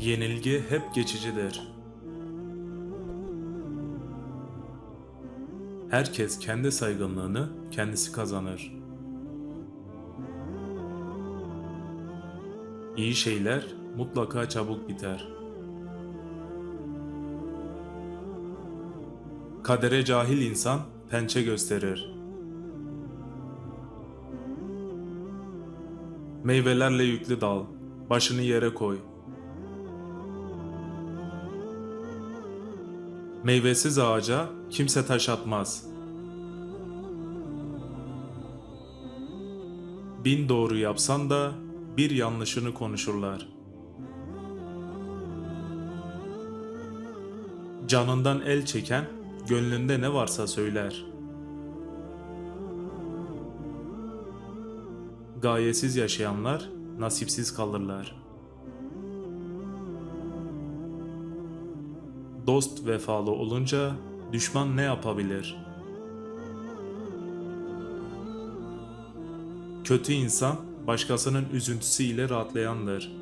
Yenilgi hep geçicidir. Herkes kendi saygınlığını kendisi kazanır. İyi şeyler mutlaka çabuk biter. Kadere cahil insan pençe gösterir. Meyvelerle yüklü dal, başını yere koy. Meyvesiz ağaca kimse taş atmaz. Bin doğru yapsan da bir yanlışını konuşurlar. Canından el çeken gönlünde ne varsa söyler. Gayesiz yaşayanlar nasipsiz kalırlar. Dost vefalı olunca düşman ne yapabilir? Kötü insan başkasının üzüntüsüyle rahatlayandır.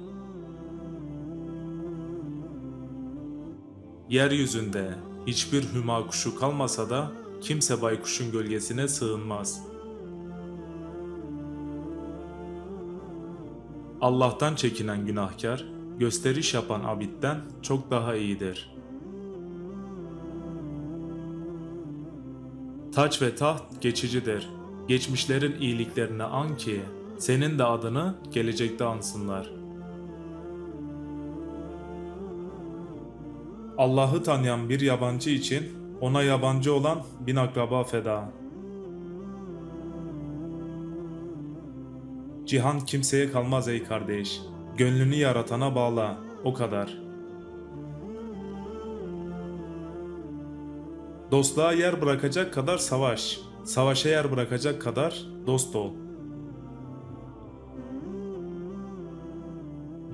Yeryüzünde hiçbir hüma kuşu kalmasa da kimse baykuşun gölgesine sığınmaz. Allah'tan çekinen günahkar, gösteriş yapan abitten çok daha iyidir. Taç ve taht geçicidir. Geçmişlerin iyiliklerini an ki senin de adını gelecekte ansınlar. Allah'ı tanıyan bir yabancı için ona yabancı olan bin akraba feda. Cihan kimseye kalmaz ey kardeş. Gönlünü yaratana bağla, o kadar. Dostluğa yer bırakacak kadar savaş, savaşa yer bırakacak kadar dost ol.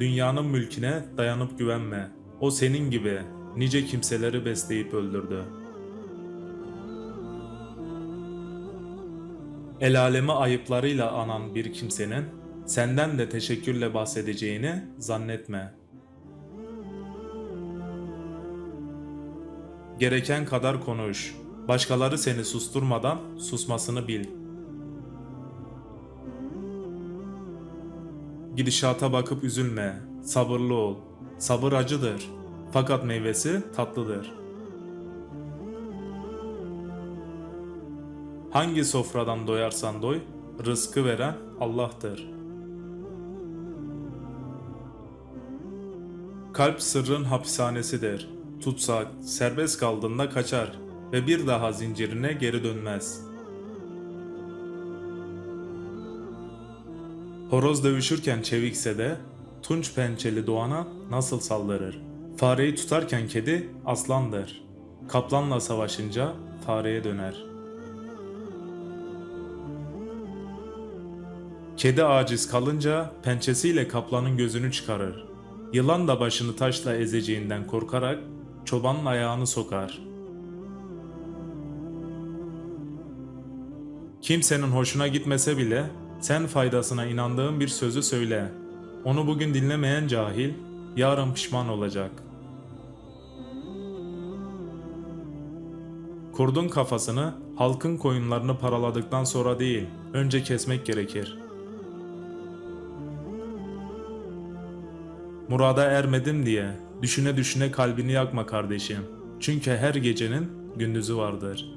Dünyanın mülküne dayanıp güvenme. O senin gibi nice kimseleri besleyip öldürdü. El aleme ayıplarıyla anan bir kimsenin senden de teşekkürle bahsedeceğini zannetme. Gereken kadar konuş. Başkaları seni susturmadan susmasını bil. Gidişata bakıp üzülme. Sabırlı ol. Sabır acıdır. Fakat meyvesi tatlıdır. Hangi sofradan doyarsan doy, rızkı veren Allah'tır. Kalp sırrın hapishanesidir. Tutsak, serbest kaldığında kaçar ve bir daha zincirine geri dönmez. Horoz dövüşürken çevikse de tunç pençeli doğana nasıl saldırır? Fareyi tutarken kedi aslandır. Kaplanla savaşınca fareye döner. Kedi aciz kalınca pençesiyle kaplanın gözünü çıkarır. Yılan da başını taşla ezeceğinden korkarak çobanın ayağını sokar. Kimsenin hoşuna gitmese bile sen faydasına inandığın bir sözü söyle. Onu bugün dinlemeyen cahil yarın pişman olacak. Kurdun kafasını halkın koyunlarını paraladıktan sonra değil, önce kesmek gerekir. Murada ermedim diye düşüne düşüne kalbini yakma kardeşim. Çünkü her gecenin gündüzü vardır.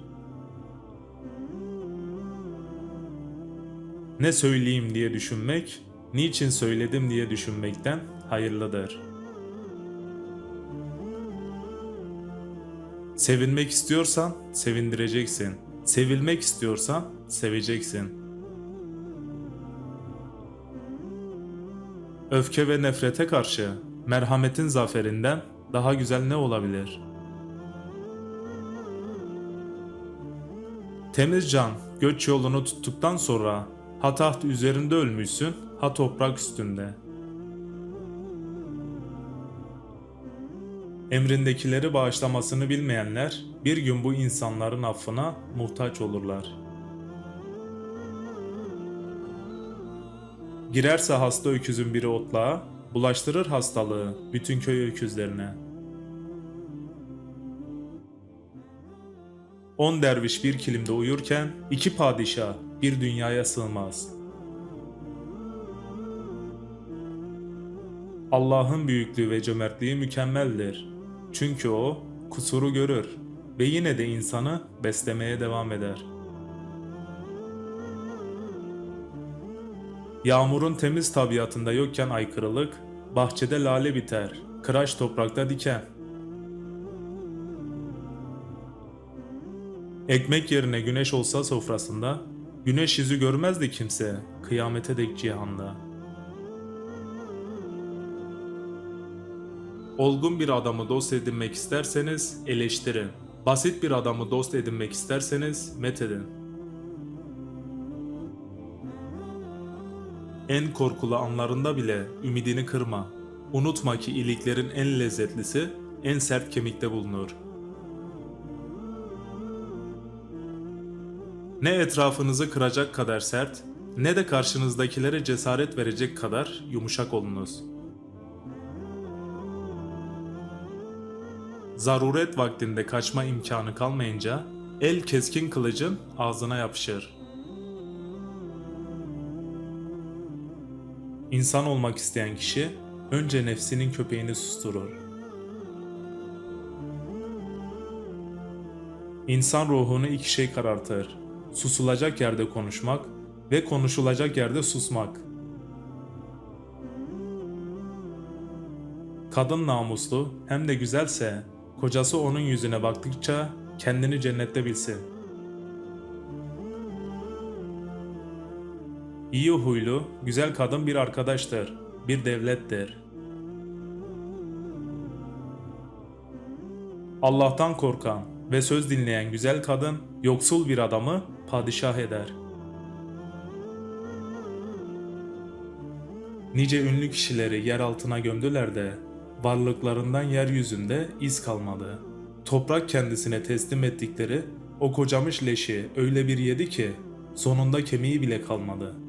Ne söyleyeyim diye düşünmek, niçin söyledim diye düşünmekten hayırlıdır. Sevinmek istiyorsan sevindireceksin. Sevilmek istiyorsan seveceksin. Öfke ve nefrete karşı merhametin zaferinden daha güzel ne olabilir? Temiz can göç yolunu tuttuktan sonra ha taht üzerinde ölmüşsün ha toprak üstünde. Emrindekileri bağışlamasını bilmeyenler bir gün bu insanların affına muhtaç olurlar. Girerse hasta öküzün biri otlağa, bulaştırır hastalığı bütün köy öküzlerine. On derviş bir kilimde uyurken iki padişah bir dünyaya sığmaz. Allah'ın büyüklüğü ve cömertliği mükemmeldir. Çünkü o kusuru görür ve yine de insanı beslemeye devam eder. Yağmurun temiz tabiatında yokken aykırılık, bahçede lale biter, kıraç toprakta diken. Ekmek yerine güneş olsa sofrasında, güneş yüzü görmezdi kimse kıyamete dek cihanda. Olgun bir adamı dost edinmek isterseniz eleştirin. Basit bir adamı dost edinmek isterseniz methedin. En korkulu anlarında bile ümidini kırma. Unutma ki iyiliklerin en lezzetlisi en sert kemikte bulunur. Ne etrafınızı kıracak kadar sert, ne de karşınızdakilere cesaret verecek kadar yumuşak olunuz. Zaruret vaktinde kaçma imkanı kalmayınca el keskin kılıcın ağzına yapışır. İnsan olmak isteyen kişi önce nefsinin köpeğini susturur. İnsan ruhunu iki şey karartır. Susulacak yerde konuşmak ve konuşulacak yerde susmak. Kadın namuslu hem de güzelse kocası onun yüzüne baktıkça kendini cennette bilsin. İyi huylu, güzel kadın bir arkadaştır, bir devlettir. Allah'tan korkan ve söz dinleyen güzel kadın, yoksul bir adamı padişah eder. Nice ünlü kişileri yer altına gömdüler de, varlıklarından yeryüzünde iz kalmadı. Toprak kendisine teslim ettikleri o kocamış leşi öyle bir yedi ki, sonunda kemiği bile kalmadı.''